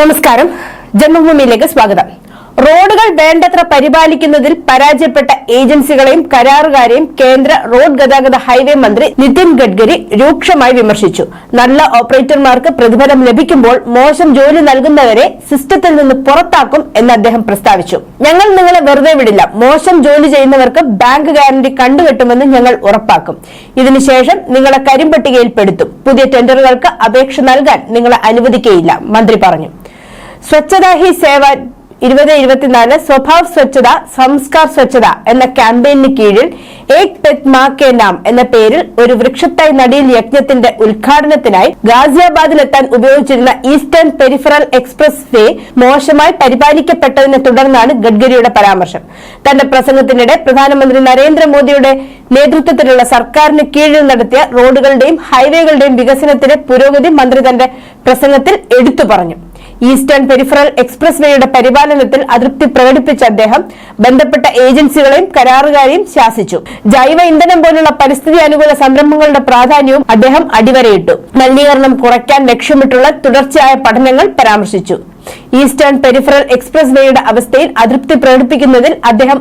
നമസ്കാരം. ജന്മഭൂമിയിലേക്ക് സ്വാഗതം. റോഡുകൾ വേണ്ടത്ര പരിപാലിക്കുന്നതിൽ പരാജയപ്പെട്ട ഏജൻസികളെയും കരാറുകാരെയും കേന്ദ്ര റോഡ് ഗതാഗത ഹൈവേ മന്ത്രി നിതിൻ ഗഡ്കരി രൂക്ഷമായി വിമർശിച്ചു. നല്ല ഓപ്പറേറ്റർമാർക്ക് പ്രതിഫലം ലഭിക്കുമ്പോൾ മോശം ജോലി നൽകുന്നവരെ സിസ്റ്റത്തിൽ നിന്ന് പുറത്താക്കും എന്ന് അദ്ദേഹം പ്രസ്താവിച്ചു. ഞങ്ങൾ നിങ്ങളെ വെറുതെ വിടില്ല. മോശം ജോലി ചെയ്യുന്നവർക്ക് ബാങ്ക് ഗ്യാരണ്ടി കണ്ടുകെട്ടുമെന്ന് ഞങ്ങൾ ഉറപ്പാക്കും. ഇതിനുശേഷം നിങ്ങളെ കരിമ്പട്ടികയിൽ പെടുത്തും. പുതിയ ടെൻഡറുകൾക്ക് അപേക്ഷ നൽകാൻ നിങ്ങളെ അനുവദിക്കുകയില്ല മന്ത്രി പറഞ്ഞു. സ്വച്ഛതാ ഹി സേവ ഇരുപത് ഇരുപത്തിനാല് സ്വഭാവ് സ്വച്ഛത സംസ്കാർ സ്വച്ഛത എന്ന ക്യാമ്പയിന് കീഴിൽ ഏക് പെത് മാ കെ നാം എന്ന പേരിൽ ഒരു വൃക്ഷത്തായി നടിയിൽ യജ്ഞത്തിന്റെ ഉദ്ഘാടനത്തിനായി ഗാസിയാബാദിലെത്താൻ ഉപയോഗിച്ചിരുന്ന ഈസ്റ്റേൺ പെരിഫറൽ എക്സ്പ്രസ് വേ മോശമായി പരിപാലിക്കപ്പെട്ടതിനെ തുടർന്നാണ് ഗഡ്കരിയുടെ പരാമർശം. തന്റെ പ്രസംഗത്തിനിടെ പ്രധാനമന്ത്രി നരേന്ദ്രമോദിയുടെ നേതൃത്വത്തിലുള്ള സർക്കാരിന് കീഴിൽ നടത്തിയ റോഡുകളുടെയും ഹൈവേകളുടെയും വികസനത്തിന്റെ പുരോഗതി മന്ത്രി തന്റെ പ്രസംഗത്തിൽ എടുത്തു പറഞ്ഞു. ഈസ്റ്റേൺ പെരിഫറൽ എക്സ്പ്രസ് വേയുടെ പരിപാലനത്തിൽ അതൃപ്തി പ്രകടിപ്പിച്ച അദ്ദേഹം ബന്ധപ്പെട്ട ഏജൻസികളെയും കരാറുകാരെയും ശാസിച്ചു. ജൈവ ഇന്ധനം പോലുള്ള പരിസ്ഥിതി അനുകൂല സംരംഭങ്ങളുടെ പ്രാധാന്യവും അദ്ദേഹം അടിവരയിട്ടു. മലിനീകരണം കുറയ്ക്കാൻ ലക്ഷ്യമിട്ടുള്ള തുടർച്ചയായ പഠനങ്ങൾ പരാമർശിച്ചു. ഈസ്റ്റേൺ പെരിഫറൽ എക്സ്പ്രസ് വേയുടെ അവസ്ഥയിൽ അതൃപ്തി പ്രകടിപ്പിക്കുന്നതിൽ അദ്ദേഹം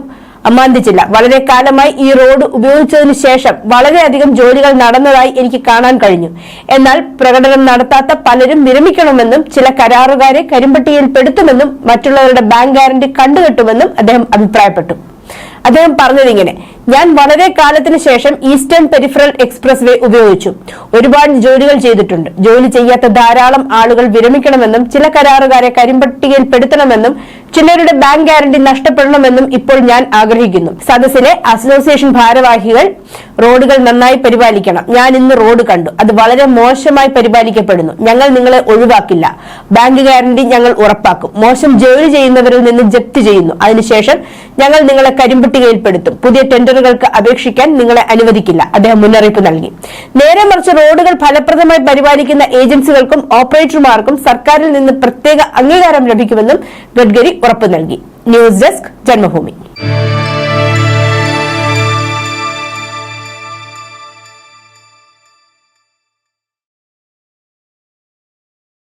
അമാന്തിച്ചില്ല. വളരെ കാലമായി ഈ റോഡ് ഉപയോഗിച്ചതിനു ശേഷം വളരെയധികം ജോലികൾ നടന്നതായി എനിക്ക് കാണാൻ കഴിഞ്ഞു. എന്നാൽ പ്രകടനം നടത്താത്ത പലരും വിരമിക്കണമെന്നും ചില കരാറുകാരെ കരിമ്പട്ടിയിൽ പെടുത്തുമെന്നും മറ്റുള്ളവരുടെ ബാങ്ക് ഗ്യാരണ്ടി കണ്ടുകെട്ടുമെന്നും അദ്ദേഹം അഭിപ്രായപ്പെട്ടു. അദ്ദേഹം പറഞ്ഞത് ഇങ്ങനെ ഞാൻ വളരെ കാലത്തിന് ശേഷം ഈസ്റ്റേൺ പെരിഫറൽ എക്സ്പ്രസ് വേ ഉപയോഗിച്ചു. ഒരുപാട് ജോലികൾ ചെയ്തിട്ടുണ്ട്. ജോലി ചെയ്യാത്ത ധാരാളം ആളുകൾ വിരമിക്കണമെന്നും ചില കരാറുകാരെ കരിമ്പട്ടികയിൽ പെടുത്തണമെന്നും ചിലരുടെ ബാങ്ക് ഗ്യാരണ്ടി നഷ്ടപ്പെടണമെന്നും ഇപ്പോൾ ഞാൻ ആഗ്രഹിക്കുന്നു. സദസ്സിലെ അസോസിയേഷൻ ഭാരവാഹികൾ റോഡുകൾ നന്നായി പരിപാലിക്കണം. ഞാൻ ഇന്ന് റോഡ് കണ്ടു. അത് വളരെ മോശമായി പരിപാലിക്കപ്പെടുന്നു. ഞങ്ങൾ നിങ്ങളെ ഒഴിവാക്കില്ല. ബാങ്ക് ഗ്യാരണ്ടി ഞങ്ങൾ ഉറപ്പാക്കും. മോശം ജോലി ചെയ്യുന്നവരിൽ നിന്ന് ജപ്തി ചെയ്യുന്നു. അതിനുശേഷം ഞങ്ങൾ നിങ്ങളെ കരിമ്പട്ടികയിൽപ്പെടുത്തും. പുതിയ ടെൻഡറുകൾക്ക് അപേക്ഷിക്കാൻ നിങ്ങളെ അനുവദിക്കില്ല. അദ്ദേഹം മുന്നറിയിപ്പ് നൽകി. നേരെ മറിച്ച് റോഡുകൾ ഫലപ്രദമായി പരിപാലിക്കുന്ന ഏജൻസികൾക്കും ഓപ്പറേറ്റർമാർക്കും സർക്കാരിൽ നിന്ന് പ്രത്യേക അംഗീകാരം ലഭിക്കുമെന്നും ഗഡ്കരി ഉറപ്പു നൽകി. News desk Janmabhumi.